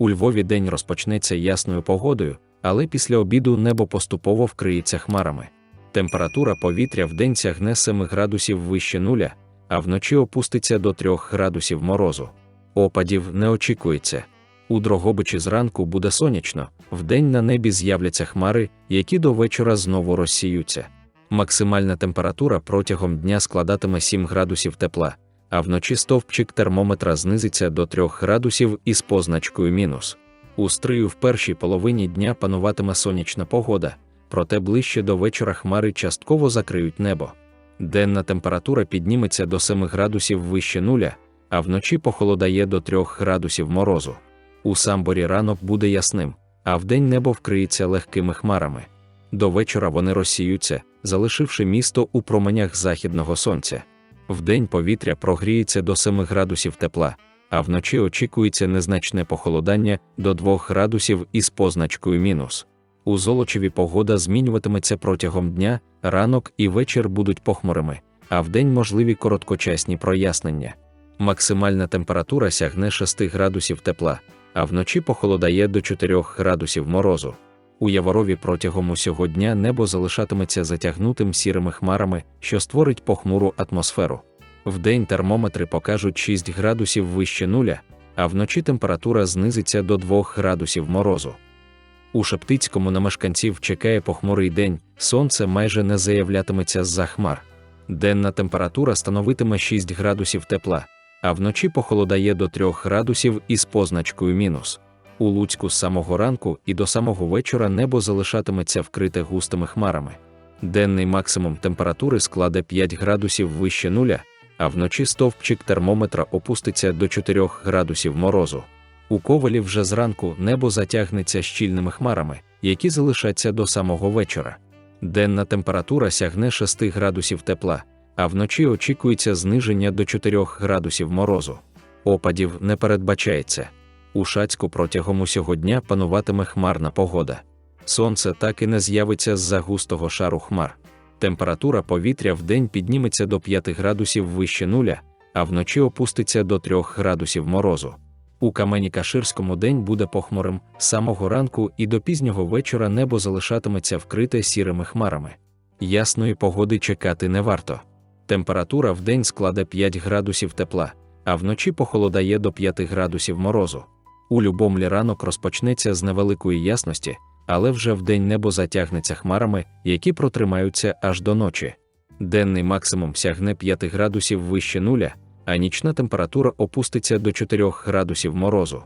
У Львові день розпочнеться ясною погодою, але після обіду небо поступово вкриється хмарами. Температура повітря в день сягне 7 градусів вище нуля, а вночі опуститься до 3 градусів морозу. Опадів не очікується. У Дрогобичі зранку буде сонячно, вдень на небі з'являться хмари, які до вечора знову розсіються. Максимальна температура протягом дня складатиме 7 градусів тепла, а вночі стовпчик термометра знизиться до 3 градусів із позначкою мінус. У стрию в першій половині дня пануватиме сонячна погода, проте ближче до вечора хмари частково закриють небо. Денна температура підніметься до 7 градусів вище нуля, а вночі похолодає до 3 градусів морозу. У самборі ранок буде ясним, а вдень небо вкриється легкими хмарами. До вечора вони розсіються, залишивши місто у променях західного сонця. Вдень повітря прогріється до 7 градусів тепла, а вночі очікується незначне похолодання до 2 градусів із позначкою мінус. У Золочеві погода змінюватиметься протягом дня, ранок і вечір будуть похмурими, а вдень можливі короткочасні прояснення. Максимальна температура сягне 6 градусів тепла, а вночі похолодає до 4 градусів морозу. У Яворові протягом усього дня небо залишатиметься затягнутим сірими хмарами, що створить похмуру атмосферу. Вдень термометри покажуть 6 градусів вище нуля, а вночі температура знизиться до 2 градусів морозу. У Шептицькому на мешканців чекає похмурий день, сонце майже не заявлятиметься з-за хмар. Денна температура становитиме 6 градусів тепла, а вночі похолодає до 3 градусів із позначкою мінус. У Луцьку з самого ранку і до самого вечора небо залишатиметься вкрите густими хмарами. Денний максимум температури складе 5 градусів вище нуля, а вночі стовпчик термометра опуститься до 4 градусів морозу. У ковалі вже зранку небо затягнеться щільними хмарами, які залишаться до самого вечора. Денна температура сягне 6 градусів тепла, а вночі очікується зниження до 4 градусів морозу. Опадів не передбачається. У Шацьку протягом усього дня пануватиме хмарна погода. Сонце так і не з'явиться з-за густого шару хмар. Температура повітря в день підніметься до 5 градусів вище нуля, а вночі опуститься до 3 градусів морозу. У камені Каширському день буде похмурим, з самого ранку і до пізнього вечора небо залишатиметься вкрите сірими хмарами. Ясної погоди чекати не варто. Температура в день складе 5 градусів тепла, а вночі похолодає до 5 градусів морозу. У Любомлі ранок розпочнеться з невеликої ясності, але вже вдень небо затягнеться хмарами, які протримаються аж до ночі. Денний максимум сягне 5 градусів вище нуля, а нічна температура опуститься до 4 градусів морозу.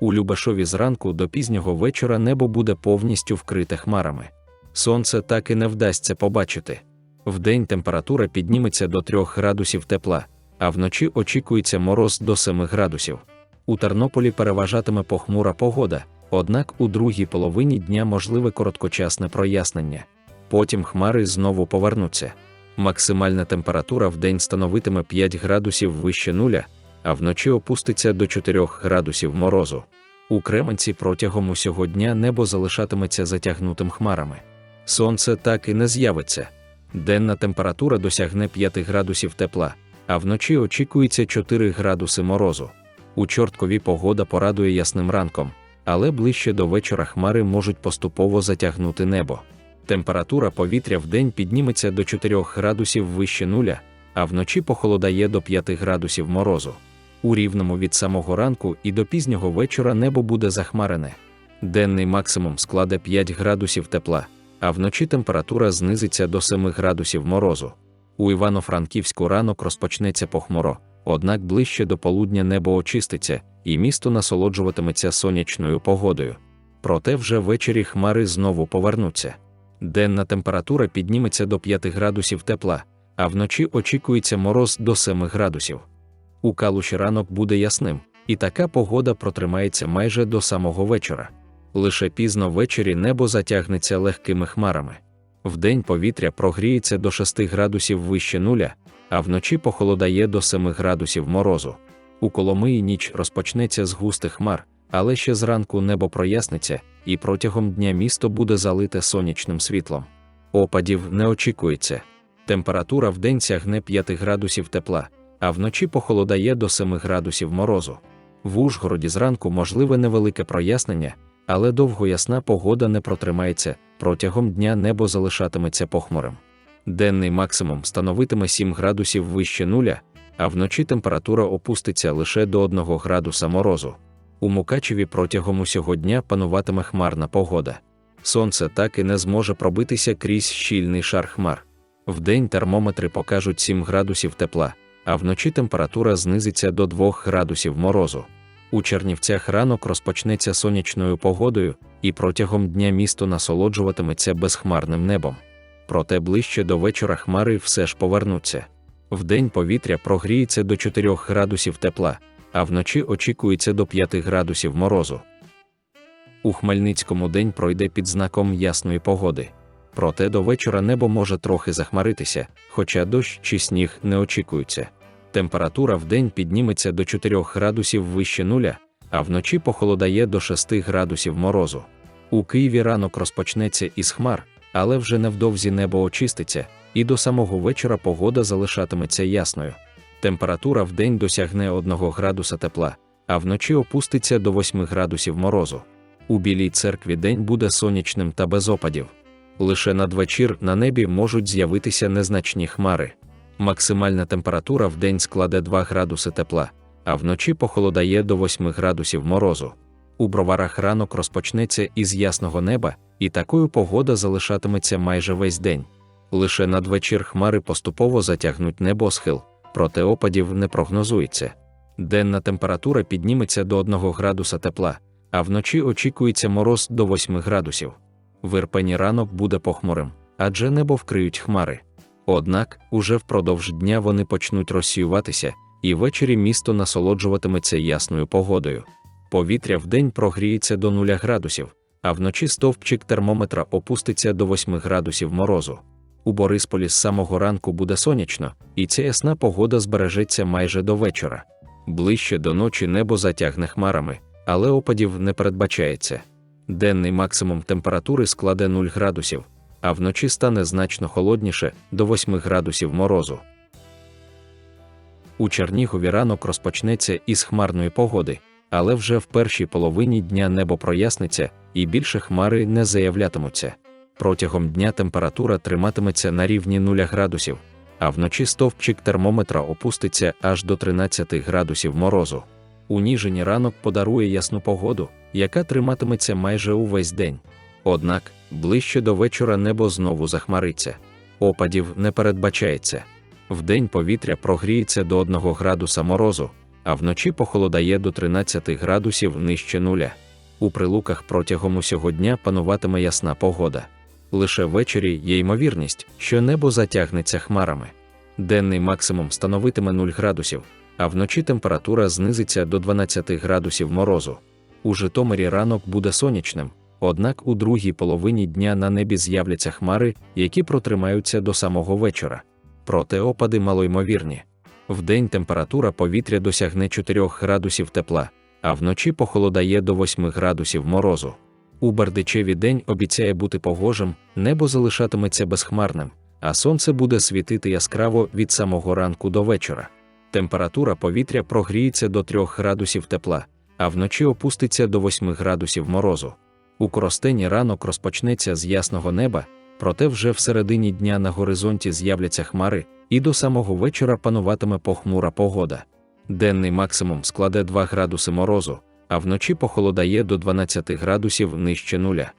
У Любашові зранку до пізнього вечора небо буде повністю вкрите хмарами. Сонце так і не вдасться побачити. Вдень температура підніметься до 3 градусів тепла, а вночі очікується мороз до 7 градусів. У Тернополі переважатиме похмура погода, однак у другій половині дня можливе короткочасне прояснення. Потім хмари знову повернуться. Максимальна температура в день становитиме 5 градусів вище нуля, а вночі опуститься до 4 градусів морозу. У Кременці протягом усього дня небо залишатиметься затягнутим хмарами. Сонце так і не з'явиться. Денна температура досягне 5 градусів тепла, а вночі очікується 4 градуси морозу. У чорткові погода порадує ясним ранком, але ближче до вечора хмари можуть поступово затягнути небо. Температура повітря в день підніметься до 4 градусів вище нуля, а вночі похолодає до 5 градусів морозу. У рівному від самого ранку і до пізнього вечора небо буде захмарене. Денний максимум складе 5 градусів тепла, а вночі температура знизиться до 7 градусів морозу. У Івано-Франківську ранок розпочнеться похмуро, однак ближче до полудня небо очиститься, і місто насолоджуватиметься сонячною погодою. Проте вже ввечері хмари знову повернуться. Денна температура підніметься до 5 градусів тепла, а вночі очікується мороз до 7 градусів. У калуші ранок буде ясним, і така погода протримається майже до самого вечора. Лише пізно ввечері небо затягнеться легкими хмарами. Вдень повітря прогріється до 6 градусів вище нуля, а вночі похолодає до 7 градусів морозу. У Коломиї ніч розпочнеться з густих хмар, але ще зранку небо проясниться, і протягом дня місто буде залите сонячним світлом. Опадів не очікується. Температура в день сягне 5 градусів тепла, а вночі похолодає до 7 градусів морозу. В Ужгороді зранку можливе невелике прояснення, але довго ясна погода не протримається, протягом дня небо залишатиметься похмурим. Денний максимум становитиме 7 градусів вище нуля, а вночі температура опуститься лише до 1 градуса морозу. У Мукачеві протягом усього дня пануватиме хмарна погода. Сонце так і не зможе пробитися крізь щільний шар хмар. Вдень термометри покажуть 7 градусів тепла, а вночі температура знизиться до 2 градусів морозу. У Чернівцях ранок розпочнеться сонячною погодою, і протягом дня місто насолоджуватиметься безхмарним небом. Проте ближче до вечора хмари все ж повернуться. Вдень повітря прогріється до 4 градусів тепла, а вночі очікується до 5 градусів морозу. У Хмельницькому день пройде під знаком ясної погоди. Проте до вечора небо може трохи захмаритися, хоча дощ чи сніг не очікується. Температура в день підніметься до 4 градусів вище нуля, а вночі похолодає до 6 градусів морозу. У Києві ранок розпочнеться із хмар, але вже невдовзі небо очиститься, і до самого вечора погода залишатиметься ясною. Температура в день досягне 1 градуса тепла, а вночі опуститься до 8 градусів морозу. У Білій церкві день буде сонячним та без опадів. Лише надвечір на небі можуть з'явитися незначні хмари. Максимальна температура в день складе 2 градуси тепла, а вночі похолодає до 8 градусів морозу. У броварах ранок розпочнеться із ясного неба, і такою погода залишатиметься майже весь день. Лише надвечір хмари поступово затягнуть небосхил, проте опадів не прогнозується. Денна температура підніметься до 1 градуса тепла, а вночі очікується мороз до 8 градусів. В ранок буде похмурим, адже небо вкриють хмари. Однак, уже впродовж дня вони почнуть розсіюватися, і ввечері місто насолоджуватиметься ясною погодою. Повітря вдень прогріється до 0 градусів, а вночі стовпчик термометра опуститься до 8 градусів морозу. У Борисполі з самого ранку буде сонячно, і ця ясна погода збережеться майже до вечора. Ближче до ночі небо затягне хмарами, але опадів не передбачається. Денний максимум температури складе 0 градусів, а вночі стане значно холодніше до 8 градусів морозу. У Чернігові ранок розпочнеться із хмарної погоди, але вже в першій половині дня небо проясниться і більше хмари не заявлятимуться. Протягом дня температура триматиметься на рівні 0 градусів, а вночі стовпчик термометра опуститься аж до 13 градусів морозу. У Ніжині ранок подарує ясну погоду, яка триматиметься майже увесь день. Однак, ближче до вечора небо знову захмариться. Опадів не передбачається. Вдень повітря прогріється до 1 градуса морозу, а вночі похолодає до 13 градусів нижче нуля. У прилуках протягом усього дня пануватиме ясна погода. Лише ввечері є ймовірність, що небо затягнеться хмарами. Денний максимум становитиме 0 градусів, а вночі температура знизиться до 12 градусів морозу. У Житомирі ранок буде сонячним, однак у другій половині дня на небі з'являться хмари, які протримаються до самого вечора. Проте опади малоймовірні. Вдень температура повітря досягне 4 градусів тепла, а вночі похолодає до 8 градусів морозу. У Бердичеві день обіцяє бути погожим, небо залишатиметься безхмарним, а сонце буде світити яскраво від самого ранку до вечора. Температура повітря прогріється до 3 градусів тепла, а вночі опуститься до 8 градусів морозу. У Коростені ранок розпочнеться з ясного неба, проте вже в середині дня на горизонті з'являться хмари, і до самого вечора пануватиме похмура погода. Денний максимум складе 2 градуси морозу, а вночі похолодає до 12 градусів нижче нуля.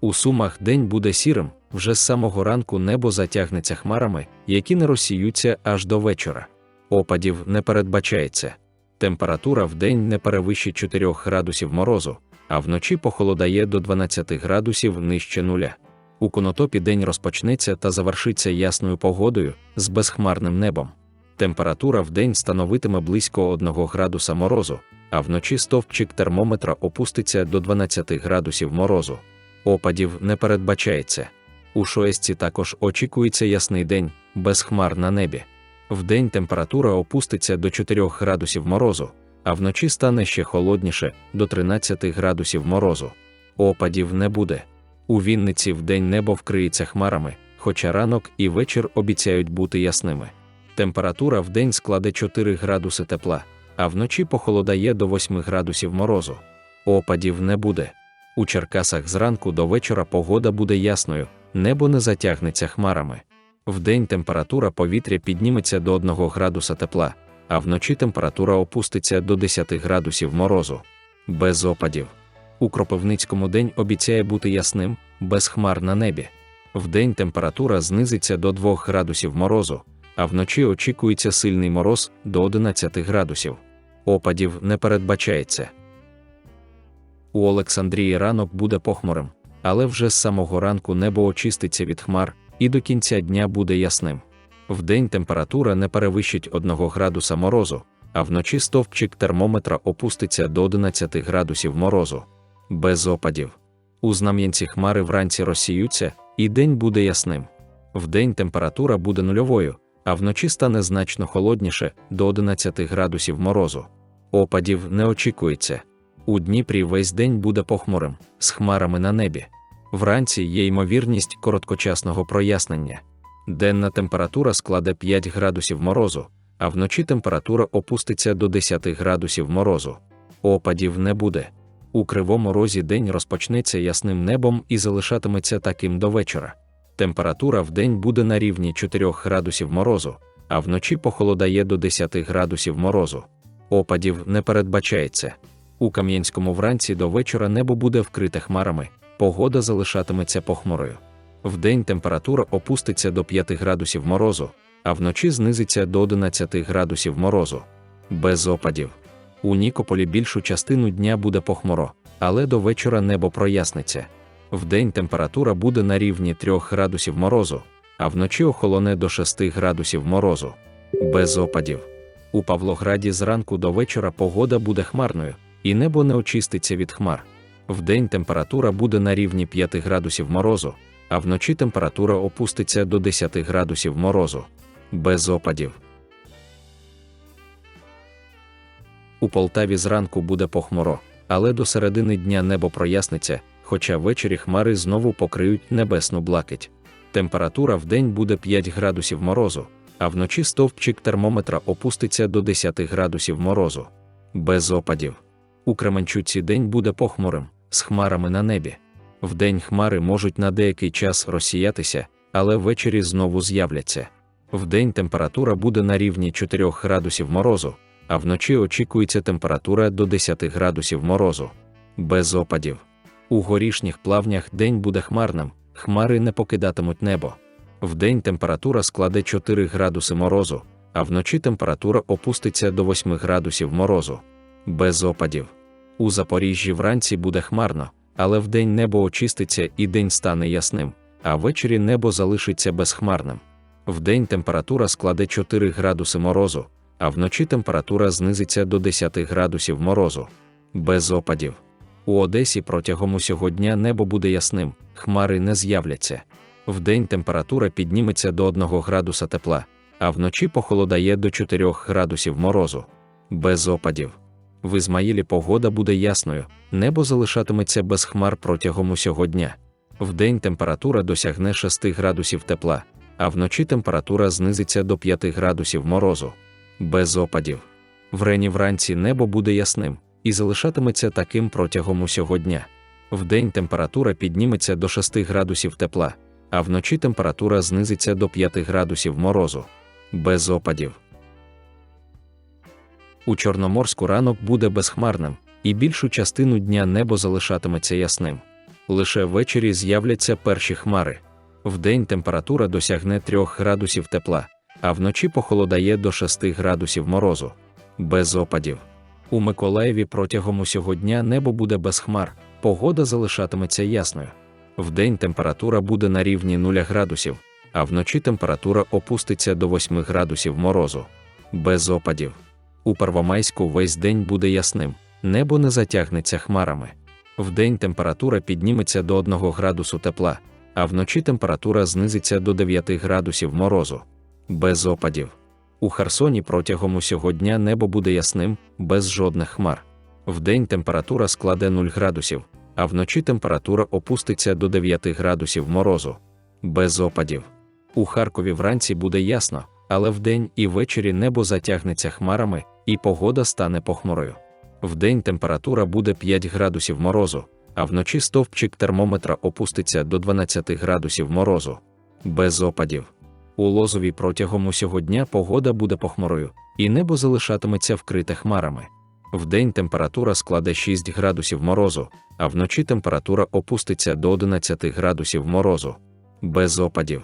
У Сумах день буде сірим, вже з самого ранку небо затягнеться хмарами, які не розсіються аж до вечора. Опадів не передбачається. Температура в день не перевищить 4 градусів морозу, а вночі похолодає до 12 градусів нижче нуля. У конотопі день розпочнеться та завершиться ясною погодою з безхмарним небом. Температура в день становитиме близько 1 градуса морозу, а вночі стовпчик термометра опуститься до 12 градусів морозу. Опадів не передбачається. У Шоесці також очікується ясний день, без хмар на небі. Вдень температура опуститься до 4 градусів морозу, а вночі стане ще холодніше до 13 градусів морозу. Опадів не буде. У Вінниці вдень небо вкриється хмарами, хоча ранок і вечір обіцяють бути ясними. Температура вдень складе 4 градуси тепла, а вночі похолодає до 8 градусів морозу. Опадів не буде. У Черкасах зранку до вечора погода буде ясною, небо не затягнеться хмарами. Вдень температура повітря підніметься до 1 градуса тепла, а вночі температура опуститься до 10 градусів морозу. Без опадів. У Кропивницькому день обіцяє бути ясним, без хмар на небі. Вдень температура знизиться до 2 градусів морозу, а вночі очікується сильний мороз до 11 градусів. Опадів не передбачається. У Олександрії ранок буде похмурим, але вже з самого ранку небо очиститься від хмар, і до кінця дня буде ясним. Вдень температура не перевищить 1 градуса морозу, а вночі стовпчик термометра опуститься до 11 градусів морозу. Без опадів. У знам'янці хмари вранці розсіються, і день буде ясним. Вдень температура буде нульовою, а вночі стане значно холодніше до 11 градусів морозу. Опадів не очікується. У Дніпрі весь день буде похмурим, з хмарами на небі. Вранці є ймовірність короткочасного прояснення. Денна температура складе 5 градусів морозу, а вночі температура опуститься до 10 градусів морозу. Опадів не буде. У кривому розі день розпочнеться ясним небом і залишатиметься таким до вечора. Температура в день буде на рівні 4 градусів морозу, а вночі похолодає до 10 градусів морозу. Опадів не передбачається. У Кам'янському вранці до вечора небо буде вкрите хмарами, погода залишатиметься похмурою. Вдень температура опуститься до 5 градусів морозу, а вночі знизиться до 11 градусів морозу. Без опадів. У Нікополі більшу частину дня буде похмуро, але до вечора небо проясниться. Вдень температура буде на рівні 3 градусів морозу, а вночі охолоне до 6 градусів морозу. Без опадів. У Павлограді зранку до вечора погода буде хмарною, і небо не очиститься від хмар. Вдень температура буде на рівні 5 градусів морозу, а вночі температура опуститься до 10 градусів морозу. Без опадів. У Полтаві зранку буде похмуро, але до середини дня небо проясниться, хоча ввечері хмари знову покриють небесну блакить. Температура в день буде 5 градусів морозу, а вночі стовпчик термометра опуститься до 10 градусів морозу. Без опадів. У Кременчуці день буде похмурим, з хмарами на небі. Вдень хмари можуть на деякий час розсіятися, але ввечері знову з'являться. Вдень температура буде на рівні 4 градусів морозу, а вночі очікується температура до 10 градусів морозу. Без опадів. У горішніх плавнях день буде хмарним, хмари не покидатимуть небо. Вдень температура складе 4 градуси морозу, а вночі температура опуститься до 8 градусів морозу. Без опадів. У Запоріжжі вранці буде хмарно, але вдень небо очиститься і день стане ясним, а ввечері небо залишиться безхмарним. Вдень температура складе 4 градуси морозу, а вночі температура знизиться до 10 градусів морозу. Без опадів. У Одесі протягом усього дня небо буде ясним, хмари не з'являться. Вдень температура підніметься до 1 градуса тепла, а вночі похолодає до 4 градусів морозу. Без опадів. В Ізмаїлі погода буде ясною, небо залишатиметься без хмар протягом усього дня. Вдень температура досягне 6 градусів тепла, а вночі температура знизиться до 5 градусів морозу. Без опадів. Врені вранці небо буде ясним і залишатиметься таким протягом усього дня. Вдень температура підніметься до 6 градусів тепла, а вночі температура знизиться до 5 градусів морозу. Без опадів. У Чорноморську ранок буде безхмарним, і більшу частину дня небо залишатиметься ясним. Лише ввечері з'являться перші хмари. Вдень температура досягне 3 градусів тепла, а вночі похолодає до 6 градусів морозу. Без опадів. У Миколаєві протягом усього дня небо буде без хмар, погода залишатиметься ясною. Вдень температура буде на рівні 0 градусів, а вночі температура опуститься до 8 градусів морозу. Без опадів. У Первомайську весь день буде ясним, небо не затягнеться хмарами. Вдень температура підніметься до 1 градусу тепла, а вночі температура знизиться до 9 градусів морозу. Без опадів. У Херсоні протягом усього дня небо буде ясним, без жодних хмар. Вдень температура складе 0 градусів, а вночі температура опуститься до 9 градусів морозу. Без опадів. У Харкові вранці буде ясно, але вдень і ввечері небо затягнеться хмарами, і погода стане похмурою. Вдень температура буде 5 градусів морозу, а вночі стовпчик термометра опуститься до 12 градусів морозу. Без опадів. У Лозові протягом усього дня погода буде похмурою, і небо залишатиметься вкрите хмарами. Вдень температура складе 6 градусів морозу, а вночі температура опуститься до 11 градусів морозу. Без опадів.